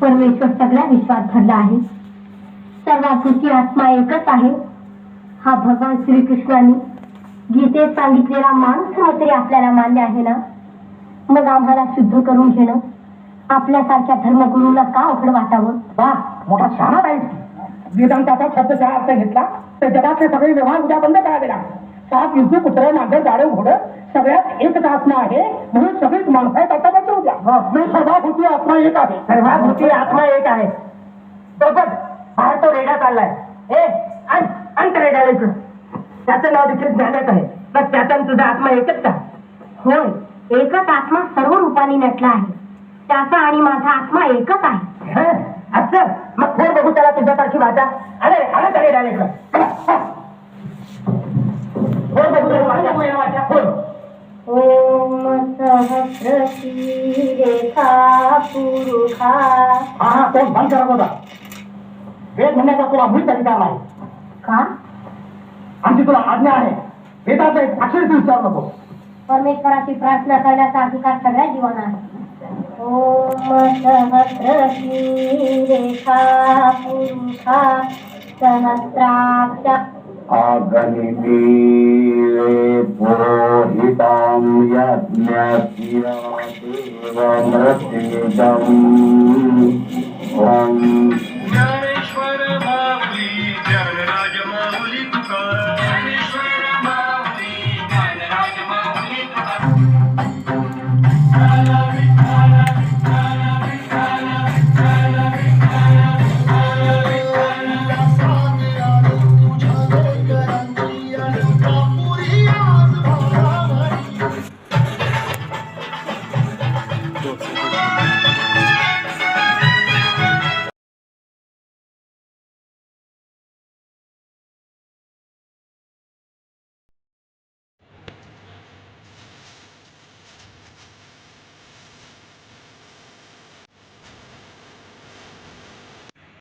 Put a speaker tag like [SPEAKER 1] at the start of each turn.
[SPEAKER 1] परमेश्वर सगळ्या विश्वात भरला आहे. सर्वाकृती आत्मा एकच आहे. हा भगवान श्रीकृष्णाने गीतेत सांगितलेला माणूस तरी आपल्याला मान्य आहे ना? मग आम्हाला शुद्ध करून घेणं आपल्यासारख्या धर्मगुरूंना का अवघड वाटावं?
[SPEAKER 2] वा मोठा शाळा आहे वेदांताचा शब्दचा अर्थ घेतला. तर जगातले सगळे व्यवहार उद्या बंद करावे लागतात सात युद्ध कुत्र नागर जाडं घोड सगळ्यात एकच आत्मा आहे. म्हणून सगळीच माणसं द्या मी सर्वाभूती आत्मा एक आहे.
[SPEAKER 3] सर्वाभूती आत्मा एक आहे. तो बघ बाहेर तो रेडा चाललाय. ए त्या रेड्याला इकडं. त्याचं नाव देखील ज्ञानात आहे. पण त्याचा तुझा आत्मा एकच का?
[SPEAKER 1] होय एकच आत्मा सर्व रूपाने नटला आहे. त्याचा आणि माझा आत्मा एकच आहे.
[SPEAKER 3] हं? असं? मग फोन बघू त्याला तुझ्यासारखी भाषा अरे अरे त्या रेड्याला इकडं. फोन बघू त्याला भाषा फोन
[SPEAKER 1] ओम सहस्रशी रेखा पुरुषा
[SPEAKER 2] हा हा कोण बंद करा बघा वेद म्हणण्याचा तुला मूळ अधिकार आहे
[SPEAKER 1] का?
[SPEAKER 2] आमची तुला आज्ञा आहे. वेदाचा एक अक्षर तू विचारू नको.
[SPEAKER 1] परमेश्वराची प्रार्थना करण्याचा अधिकार सगळ्या जीवांना आहे. ओम सहस्रशी रेखा पुरुषा सहस्राक्ष
[SPEAKER 4] अगनिमीरे
[SPEAKER 5] ज्ञानेश्वर माऊली